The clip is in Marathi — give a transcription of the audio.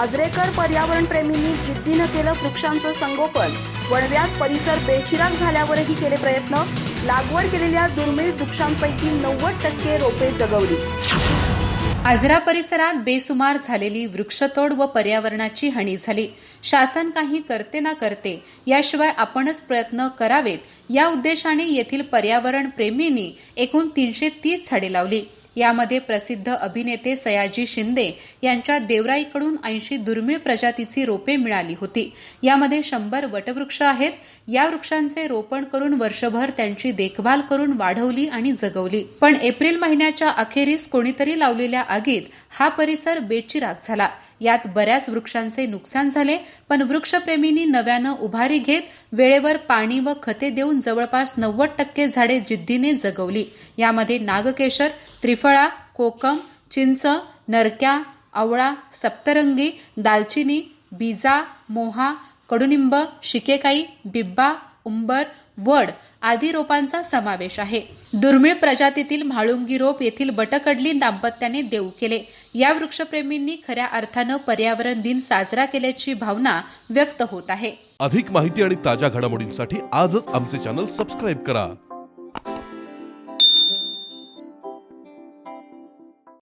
आजरेकर पर्यावरण प्रेमींनी जिद्दीनं केलं वृक्षांचं संगोपन. वणव्यात परिसर बेचिराग झाल्यावरही केले प्रयत्न. लागवड केलेल्या दुर्मिळ वृक्षांपैकी नव्वद टक्के रोपे जगवली. आजरा परिसरात बेसुमार झालेली वृक्षतोड व पर्यावरणाची हानी झाली. शासन काही करते ना करते याशिवाय आपणच प्रयत्न करावेत. या उद्देशाने येथील पर्यावरण प्रेमींनी एकूण तीनशे तीस झाडे लावली. यामध्ये प्रसिद्ध अभिनेते सयाजी शिंदे यांच्या देवराईकडून ऐंशी दुर्मिळ प्रजातीची रोपे मिळाली होती. यामध्ये शंभर वटवृक्ष आहेत. या वृक्षांचे रोपण करून वर्षभर त्यांची देखभाल करून वाढवली आणि जगवली. पण एप्रिल महिन्याच्या अखेरीस कोणीतरी लावलेल्या आगीत हा परिसर बेचिराग झाला. यात बऱ्याच वृक्षांचे नुकसान झाले पण वृक्षप्रेमींनी नव्यानं उभारी घेत वेळेवर पाणी व खते देऊन जवळपास नव्वद टक्के झाडे जिद्दीने जगवली. यामध्ये नागकेशर त्रिफळा कोकम चिंच नरक्या आवळा सप्तरंगी दालचिनी बीजा मोहा कडुनिंब शिकेकाई बिब्बा उंबर वड आदी रोपांचा समावेश आहे. दुर्मिळ प्रजातीतील म्हाळुंगी रोप येथील बटकडली दाम्पत्याने देऊ केले. या वृक्षप्रेमींनी खऱ्या अर्थानं पर्यावरण दिन साजरा केल्याची भावना व्यक्त होत आहे. अधिक माहिती आणि ताज्या घडामोडींसाठी आजच आमचे चॅनल सबस्क्राईब करा.